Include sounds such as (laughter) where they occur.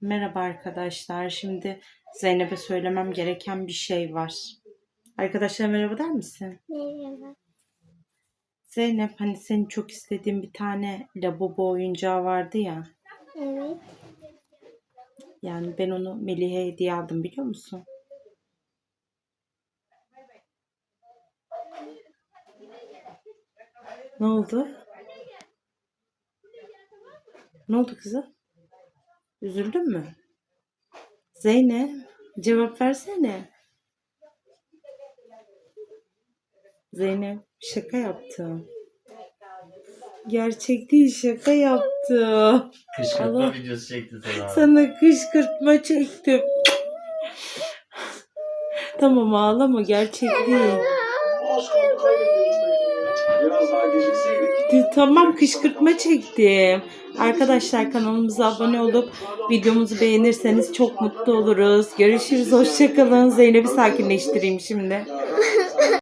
Merhaba arkadaşlar. Şimdi Zeynep'e söylemem gereken bir şey var. Arkadaşlar merhaba der misin? Merhaba. Zeynep hani senin çok istediğin bir tane lavabo oyuncağı vardı ya. Evet. Yani ben onu Melih'e hediye aldım biliyor musun? Ne oldu? Ne oldu kızım? Üzüldün mü? Zeynep cevap versene. Zeynep şaka yaptım. Gerçek değil şaka yaptım. Kışkırtma Allah. videosu çekti sana. Sana kışkırtma çektim. Tamam ağlama gerçek değil. Biraz daha gecikseydik. Tamam kışkırtma çektim. Arkadaşlar kanalımıza abone olup videomuzu beğenirseniz çok mutlu oluruz. Görüşürüz. Hoşçakalın. Zeynep'i sakinleştireyim şimdi. (laughs)